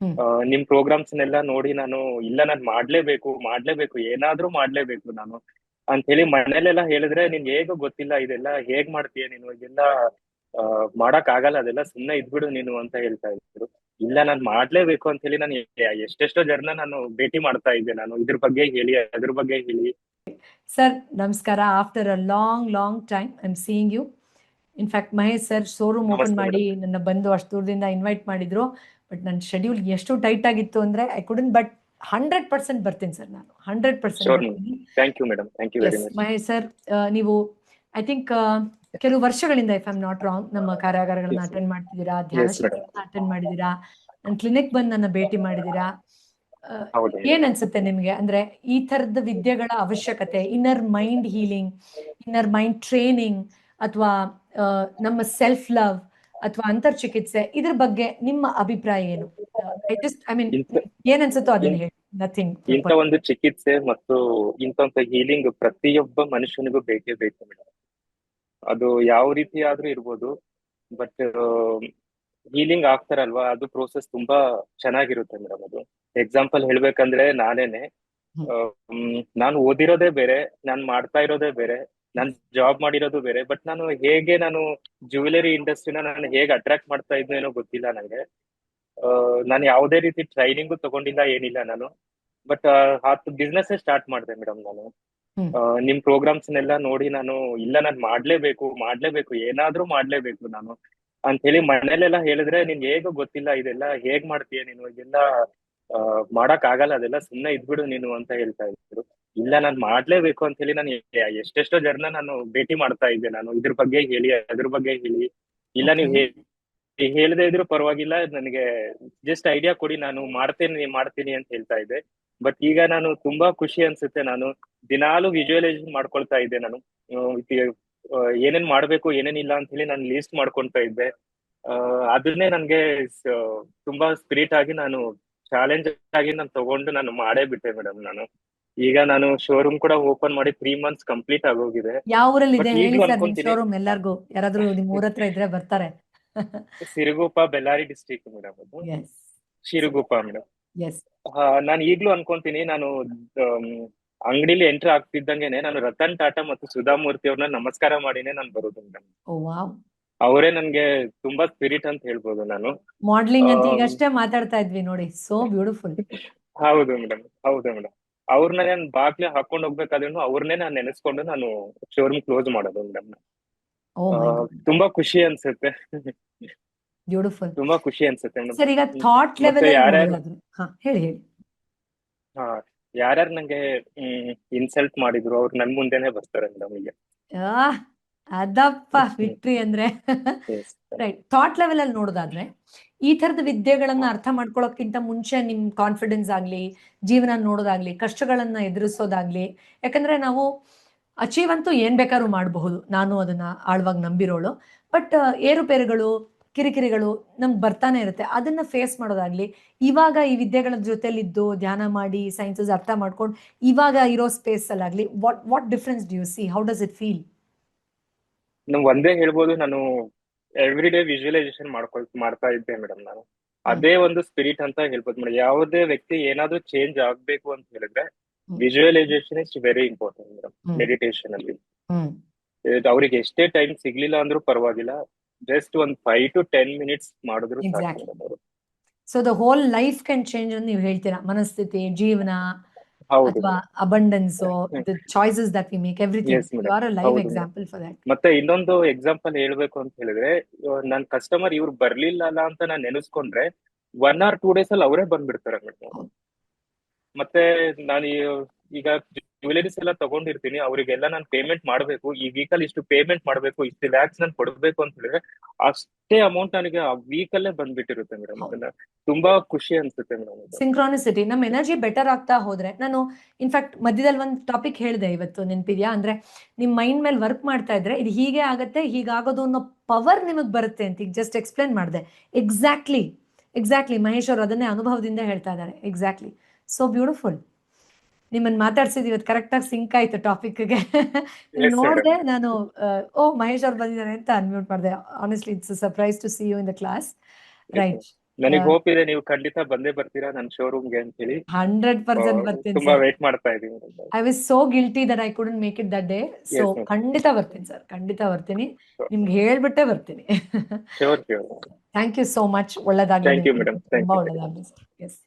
ಹ್ಮ್. Programmes ನೆಲ್ಲ ನೋಡಿ ನಾನು ಇಲ್ಲ ನಾನು ಮಾಡ್ಲೇಬೇಕು ಮಾಡ್ಲೇಬೇಕು ಏನಾದ್ರೂ ಮಾಡ್ಲೇಬೇಕು ನಾನು. ಅಂತ ಹೇಳಿ ಮನೇಲೆಲ್ಲ ಹೇಳಿದ್ರೆ ನಿನ್ ಹೇಗೋ ಗೊತ್ತಿಲ್ಲ ಇದೆಲ್ಲ ಹೇಗ್ ಮಾಡ್ತೀಯ ನೀನು? ಇದೆಲ್ಲ ಮಾಡಕ್ ಆಗಲ್ಲ ಅದೆಲ್ಲ ಸುಮ್ನೆ ಇದ್ಬಿಡು ನೀನು ಅಂತ ಹೇಳ್ತಾ ಇದ್ರು. ಇಲ್ಲ ನಾನು ಮಾಡ್ಲೇಬೇಕು ಅಂತ ಹೇಳಿ ನಾನು ಎಷ್ಟೆಷ್ಟೋ ಜನ ನಾನು ಭೇಟಿ ಮಾಡ್ತಾ ಇದ್ದೆ ನಾನು. ಇದ್ರ ಬಗ್ಗೆ ಹೇಳಿ ಅದ್ರ ಬಗ್ಗೆ ಹೇಳಿ. ಸರ್ ನಮಸ್ಕಾರ. After a long long time I am seeing you in fact Mahesh sir showroom open ಮಾಡಿ ನನ್ನ ಬಂದು ಅಷ್ಟು ದೂರದಿಂದ ಇನ್ವೈಟ್ ಮಾಡಿದ್ರು. ಬಟ್ ನನ್ನ ಶೆಡ್ಯೂಲ್ ಎಷ್ಟು ಟೈಟ್ ಆಗಿತ್ತು ಅಂದ್ರೆ I couldn't but hundred percent ಬರ್ತೀನಿ ಸರ್ ನಾನು. ಹಂಡ್ರೆಡ್ ಪರ್ಸೆಂಟ್ ಮಹೇಶ್ ಸರ್ ನೀವು ಐ ಥಿಂಕ್ ಕೆಲವು ವರ್ಷಗಳಿಂದ ಇಫ್ ಐಮ್ ನಾಟ್ ರಾಂಗ್ ನಮ್ಮ ಕಾರ್ಯಾಗಾರಗಳನ್ನ ಅಟೆಂಡ್ ಮಾಡ್ತಿದ್ದೀರಾ? ಧ್ಯಾನ. ಅಟೆಂಡ್ ಮಾಡಿದೀರಾ ನನ್ನ ಕ್ಲಿನಿಕ್ ಬಂದು ನನ್ನ ಭೇಟಿ ಮಾಡಿದೀರಾ ಏನ್ ಅನ್ಸುತ್ತೆ ನಿಮ್ಗೆ? ಅಂದ್ರೆ ಈ ತರದ ವಿದ್ಯೆಗಳ ಅವಶ್ಯಕತೆ inner mind healing inner mind training ಅಥವಾ ನಮ್ಮ ಸೆಲ್ಫ್ ಲವ್ ಅಥವಾ ಅಂತರ್ ಚಿಕಿತ್ಸೆ ಇದ್ರ ಬಗ್ಗೆ ನಿಮ್ಮ ಅಭಿಪ್ರಾಯ ಏನು? ಐ ಜಸ್ಟ್ ಐ ಮೀನ್ ಇಂಥ ಏನ್ ಅನ್ಸುತ್ತೋ ಅದನ್ನ ಹೇಳಿ ನಥಿಂಗ್ ಇಂಥ ಒಂದು ಚಿಕಿತ್ಸೆ ಮತ್ತು ಇಂಥ ಒಂದು ಹೀಲಿಂಗ್ ಪ್ರತಿಯೊಬ್ಬ ಮನುಷ್ಯನಿಗೂ ಬೇಕೇ ಬೇಕು ಮೇಡಮ್ ಅದು ಯಾವ ರೀತಿ ಆದ್ರೂ ಇರ್ಬೋದು ಬಟ್ ಹೀಲಿಂಗ್ ಆಗ್ತಾರಲ್ವಾ ಅದು ಪ್ರೋಸೆಸ್ ತುಂಬಾ ಚೆನ್ನಾಗಿರುತ್ತೆ ಮೇಡಮ್ ಅದು. ಎಕ್ಸಾಂಪಲ್ ಹೇಳ್ಬೇಕಂದ್ರೆ ನಾನೇನೆ. ನಾನು ಓದಿರೋದೇ ಬೇರೆ ನಾನು ಮಾಡ್ತಾ ಇರೋದೇ ಬೇರೆ ನಾನು ಜಾಬ್ ಮಾಡಿರೋದು ಬೇರೆ ಬಟ್ ನಾನು ಹೇಗೆ ನಾನು ಜ್ಯುವೆಲರಿ ಇಂಡಸ್ಟ್ರಿನ ನಾನು ಹೇಗೆ ಅಟ್ರಾಕ್ಟ್ ಮಾಡ್ತಾ ಇದ್ನೇನೋ ಗೊತ್ತಿಲ್ಲ ನನಗೆ ನಾನು ಯಾವುದೇ ರೀತಿ ಟ್ರೈನಿಂಗು ತಗೊಂಡಿಲ್ಲ ಏನಿಲ್ಲ ನಾನು. ಬಟ್ ಹತ್ತು ಬಿಸ್ನೆಸ್ ಸ್ಟಾರ್ಟ್ ಮಾಡಿದೆ ಮೇಡಮ್ ನಾನು. ನಿಮ್ ಪ್ರೋಗ್ರಾಮ್ಸ್ನೆಲ್ಲ ನೋಡಿ ನಾನು ಇಲ್ಲ ನಾನು ಮಾಡ್ಲೇಬೇಕು ಮಾಡ್ಲೇಬೇಕು ಏನಾದ್ರೂ ಮಾಡ್ಲೇಬೇಕು ನಾನು. ಅಂತ ಹೇಳಿ ಮನೇಲೆಲ್ಲ ಹೇಳಿದ್ರೆ ನಿನ್ ಹೇಗೋ ಗೊತ್ತಿಲ್ಲ ಇದೆಲ್ಲ ಹೇಗ್ ಮಾಡ್ತೀಯ ನೀನು? ಇದೆಲ್ಲ ಮಾಡಕ್ ಆಗಲ್ಲ ಅದೆಲ್ಲ ಸುಮ್ನೆ ಇದ್ಬಿಡು ನೀನು ಅಂತ ಹೇಳ್ತಾ ಇದ್ರು. ಇಲ್ಲ ನಾನ್ ಮಾಡ್ಲೇಬೇಕು ಅಂತ ಹೇಳಿ ನಾನು ಎಷ್ಟೆಷ್ಟೋ ಜನ ನಾನು ಭೇಟಿ ಮಾಡ್ತಾ ಇದ್ದೆ. ನಾನು ಇದ್ರ ಬಗ್ಗೆ ಹೇಳಿ ಅದ್ರ ಬಗ್ಗೆ ಹೇಳಿ. ಇಲ್ಲ ನೀವು ಹೇಳದೆ ಇದ್ರು ಪರವಾಗಿಲ್ಲ. ನನಗೆ ಜಸ್ಟ್ ಐಡಿಯಾ ಕೊಡಿ. ನಾನು ಮಾಡ್ತೇನೆ ಮಾಡ್ತೀನಿ ಅಂತ ಹೇಳ್ತಾ ಇದ್ದೆ. ಬಟ್ ಈಗ ನಾನು ತುಂಬಾ ಖುಷಿ ಅನ್ಸುತ್ತೆ. ನಾನು ದಿನಾಲು ವಿಜುವಲೈಸೇಷನ್ ಮಾಡ್ಕೊಳ್ತಾ ಇದ್ದೆ. ನಾನು ಏನೇನ್ ಮಾಡ್ಬೇಕು ಏನೇನಿಲ್ಲ ಅಂತ ಹೇಳಿ ನಾನು ಲೀಸ್ಟ್ ಮಾಡ್ಕೊಳ್ತಾ ಇದ್ದೆ. ಅದನ್ನೇ ನನ್ಗೆ ತುಂಬಾ ಸ್ಪಿರಿಟ್ ಆಗಿ ನಾನು ಚಾಲೆಂಜ್ ಆಗಿ ನಾನು ತಗೊಂಡು ನಾನು ಮಾಡೇ ಬಿಟ್ಟೆ ಮೇಡಮ್ ನಾನು. ಈಗ ನಾನು ಶೋರೂಮ್ ಕೂಡ ಓಪನ್ ಮಾಡಿ ತ್ರೀ ಮಂತ್ಸ್ ಕಂಪ್ಲೀಟ್ ಆಗೋಗಿದೆ. ಯಾವ ಊರಲ್ಲಿ ಇದೆ ಹೇಳಿ ಸರ್ ನಿಮ್. ಶೋರೂಮ್ ಎಲ್ಲಾರ್ಗೂ? ಯಾರಾದ್ರೂ ನಿಮ್ ಊರ ಹತ್ರ ಇದ್ರೆ ಬರ್ತಾರೆ. ಸಿರುಗುಪ್ಪ ಬೆಳ್ಳಾರಿ ಡಿಸ್ಟ್ರಿಕ್ಟ್ ಮೇಡಮ್ ಅದು. ಶಿರುಗುಪ್ಪ ಮೇಡಮ್ ಎಸ್ ನಾನು ಈಗ್ಲೂ ಅನ್ಕೊಂತೀನಿ ನಾನು ಅಂಗಡಿಲಿ ಎಂಟರ್ ಆಗ್ತಿದ್ದಂಗೆನೆ ನಾನು ರತನ್ ಟಾಟಾ ಮತ್ತು ಸುಧಾಮೂರ್ತಿ ಅವ್ರನ್ನ ನಮಸ್ಕಾರ ಮಾಡಿನೇ ನಾನು ಬರೋದು ಮೇಡಮ್ ಅವರೇ ನನ್ಗೆ ತುಂಬಾ ಸ್ಪಿರಿಟ್ ಅಂತ ಹೇಳ್ಬೋದು ನಾನು. ಮಾಡ್ಲಿಂಗ್ ಅಂತ ಈಗಷ್ಟೇ ಮಾತಾಡ್ತಾ ಇದ್ವಿ ನೋಡಿ. ಸೋ ಬ್ಯೂಟಿಫುಲ್ ಹೌದು ಮೇಡಮ್ ಹೌದು ಮೇಡಮ್ ಅವ್ರನ್ನ ನಾನು ಬಾಗ್ಲೆ ಹಾಕೊಂಡು ಹೋಗ್ಬೇಕಾದ್ರೂ ಅವ್ರನ್ನೇ ನಾನು ನೆನೆಸ್ಕೊಂಡು ನಾನು ಶೋರೂಮ್ ಕ್ಲೋಸ್ ಮಾಡೋದು ಮೇಡಮ್ ತುಂಬಾ ಖುಷಿ ಅನ್ಸುತ್ತೆ. ಬ್ಯೂಟಿಫುಲ್ ತುಂಬಾ ಖುಷಿ ಅನ್ಸುತ್ತೆ ಸರ್ ಈಗ ಥಾಟ್ ಲೆವೆಲ್ ಹೇಳಿ ಹೇಳಿ. ಹಾ ಯಾರ್ಯಾರು ನಂಗೆ ಇನ್ಸಲ್ಟ್ ಮಾಡಿದ್ರು ಅವ್ರು ನನ್ ಮುಂದೆನೆ ಬರ್ತಾರೆ ಮೇಡಮ್ ಈಗ. ಅದಪ್ಪ ವಿಕ್ಟ್ರಿ ಅಂದ್ರೆ. ರೈಟ್ ಥಾಟ್ ಲೆವೆಲ್ ಅಲ್ಲಿ ನೋಡೋದಾದ್ರೆ ಈ ತರದ ವಿದ್ಯೆಗಳನ್ನ ಅರ್ಥ ಮಾಡ್ಕೊಳಕ್ಕಿಂತ ಮುಂಚೆ ನಿಮ್ ಕಾನ್ಫಿಡೆನ್ಸ್ ಆಗ್ಲಿ ಜೀವನ ನೋಡೋದಾಗ್ಲಿ ಕಷ್ಟಗಳನ್ನ ಎದುರಿಸೋದಾಗ್ಲಿ ಯಾಕಂದ್ರೆ ನಾವು ಅಚೀವ್ ಅಂತೂ ಏನ್ ಬೇಕಾದ್ರೂ ಮಾಡಬಹುದು. ನಾನು ಅದನ್ನ ಆಳ್ವಾಗಿ ನಂಬಿರೋಳು. ಬಟ್ ಏರುಪೇರುಗಳು ಕಿರಿಕಿರಿಗಳು ನಮ್ಗೆ ಬರ್ತಾನೆ ಇರುತ್ತೆ. ಅದನ್ನ ಫೇಸ್ ಮಾಡೋದಾಗ್ಲಿ ಇವಾಗ ಈ ವಿದ್ಯೆಗಳ ಜೊತೆಲಿದ್ದು ಧ್ಯಾನ ಮಾಡಿ ಸೈನ್ಸಸ್ ಅರ್ಥ ಮಾಡ್ಕೊಂಡು ಇವಾಗ ಇರೋ space ಅಲ್ಲಾಗ್ಲಿ what what difference do you see how does it feel ಒಂದೇ ಹೇಳ್ಬೋದು. ನಾನು ಎವ್ರಿ ಡೇ ವಿಜುವಲೈಸೇಷನ್ ಮಾಡ್ಕೊಳ್ ಮಾಡ್ತಾ ಇದ್ದೆ ಮೇಡಮ್ ನಾನು. ಅದೇ ಒಂದು ಸ್ಪಿರಿಟ್ ಅಂತ ಹೇಳ್ಬೋದು ಮೇಡಮ್ ಯಾವುದೇ ವ್ಯಕ್ತಿ ಏನಾದ್ರೂ ಚೇಂಜ್ ಆಗ್ಬೇಕು ಅಂತ ಹೇಳಿದ್ರೆ. Visualisation is very important madam. Meditation ಅಲ್ಲಿ. ಅವ್ರಿಗೆ ಎಷ್ಟೇ ಟೈಮ್ ಸಿಗ್ಲಿಲ್ಲ ಅಂದ್ರೂ ಪರವಾಗಿಲ್ಲ ಜಸ್ಟ್ ಒಂದ್ ಫೈವ್ ಟು ಟೆನ್ ಮಿನಿಟ್ಸ್ ಮಾಡಿದ್ರು ಸಾಕು so the whole life can change ಅಂತ ನೀವು ಹೇಳ್ತೀರಾ? ಮನಸ್ಥಿತಿ ಜೀವನ ಅಥವಾ abundance the choices that we make everything you are a live ಹೌದು, ಎಕ್ಸಾಂಪಲ್ ಫಾರ್ ದಟ್ ಮತ್ತೆ ಇನ್ನೊಂದು ಎಕ್ಸಾಂಪಲ್ ಹೇಳ್ಬೇಕು ಅಂತ ಹೇಳಿದ್ರೆ ನನ್ ಕಸ್ಟಮರ್ ಇವ್ರು ಬರ್ಲಿಲ್ಲಲ್ಲ ಅಂತ ನಾನು ನೆನೆಸ್ಕೊಂಡ್ರೆ ಒನ್ ಆರ್ ಟೂ ಡೇಸ್ ಅಲ್ಲಿ ಅವರೇ ಬಂದ್ಬಿಡ್ತಾರೆ ಮೇಡಮ್. ಮತ್ತೆ ನಾನು ಈಗ ಜ್ಯುವೆಲರೀಸ್ ಎಲ್ಲ ತಗೊಂಡಿರ್ತೀನಿ ಅವರಿಗೆಲ್ಲ ನಾನು ಪೇಮೆಂಟ್ ಮಾಡ್ಬೇಕು ಈ ವೀಕಲ್ಲಿ ಇಷ್ಟು ಪೇಮೆಂಟ್ ಮಾಡ್ಬೇಕು ಇಷ್ಟು ಲ್ಯಾಕ್ಸ್ ನಾನು ಕೊಡ್ಬೇಕು ಅಂತ ಹೇಳಿದ್ರೆ ಅಷ್ಟೇ ಅಮೌಂಟ್ ನನಗೆ ಆ ವೀಕ್ ಅಲ್ಲೇ ಬಂದ್ಬಿಟ್ಟಿರುತ್ತೆ ಮೇಡಮ್. ಅದನ್ನ ತುಂಬಾ ಖುಷಿ ಅನ್ಸುತ್ತೆ ಮೇಡಮ್ ಸಿಂಕ್ರಾನಿಸಿಟಿ ನಮ್ಮ ಎನರ್ಜಿ ಬೆಟರ್ ಆಗ್ತಾ ಹೋದ್ರೆ ನಾನು ಇನ್ಫ್ಯಾಕ್ಟ್ ಮಧ್ಯದಲ್ಲಿ ಒಂದು ಟಾಪಿಕ್ ಹೇಳಿದೆ ಇವತ್ತು ನೆನಪಿದ್ಯಾ? ಅಂದ್ರೆ ನಿಮ್ ಮೈಂಡ್ ಮೇಲೆ ವರ್ಕ್ ಮಾಡ್ತಾ ಇದ್ರೆ ಇದು ಹೀಗೆ ಆಗತ್ತೆ ಹೀಗಾಗೋದು ಅನ್ನೋ ಪವರ್ ನಿಮಗ್ ಬರುತ್ತೆ ಅಂತ ಈಗ ಜಸ್ಟ್ ಎಕ್ಸ್ಪ್ಲೇನ್ ಮಾಡಿದೆ. ಎಕ್ಸಾಕ್ಟ್ಲಿ ಎಕ್ಸಾಕ್ಟ್ಲಿ ಮಹೇಶ್ ಅವರು ಅದನ್ನೇ ಅನುಭವದಿಂದ ಹೇಳ್ತಾ ಇದ್ದಾರೆ. ಎಕ್ಸಾಕ್ಟ್ಲಿ ಸೊ ಬ್ಯೂಟಿಫುಲ್ ನಿಮ್ಮನ್ನ ಮಾತಾಡ್ಸಿದ್ ಇವತ್ತು ಕರೆಕ್ಟಾಗಿ ಸಿಂಕ್ ಆಯ್ತು ಟಾಪಿಕ್ಗೆ. ನೋಡಿದೆ. ನಾನು ಓ ಮಹೇಶ್ ಅವ್ರು ಬಂದಿದ್ದಾರೆ ಅಂತ ಅನ್ಮ್ಯೂಟ್ ಮಾಡಿದೆ. Honestly it's surprise to see you in the class right ನನಗೆ. ಹೋಪ್ ಇದೆ ನೀವು ಖಂಡಿತ ಬಂದೇ ಬರ್ತೀರಾ ನನ್ನ ಶೋರೂಮ್ಗೆ ಅಂತ ಹೇಳಿ ಹಂಡ್ರೆಡ್ ಪರ್ಸೆಂಟ್ ಬರ್ತೀನಿ ತುಂಬಾ ವೇಟ್ ಮಾಡ್ತಾ ಇದೀನಿ I was so guilty that I couldn't make it that day so ಖಂಡಿತ ಬರ್ತೀನಿ ಸರ್ ಖಂಡಿತ ಬರ್ತೀನಿ. ನಿಮ್ಗೆ ಹೇಳ್ಬಿಟ್ಟೆ ಬರ್ತೀನಿ. ಥ್ಯಾಂಕ್ ಯು ಸೋ ಮಚ್ ಒಳ್ಳೇದಾಗ್ಲಿ ಥ್ಯಾಂಕ್ ಯು ಮೇಡಂ. Thank ತುಂಬಾ you. Sir yes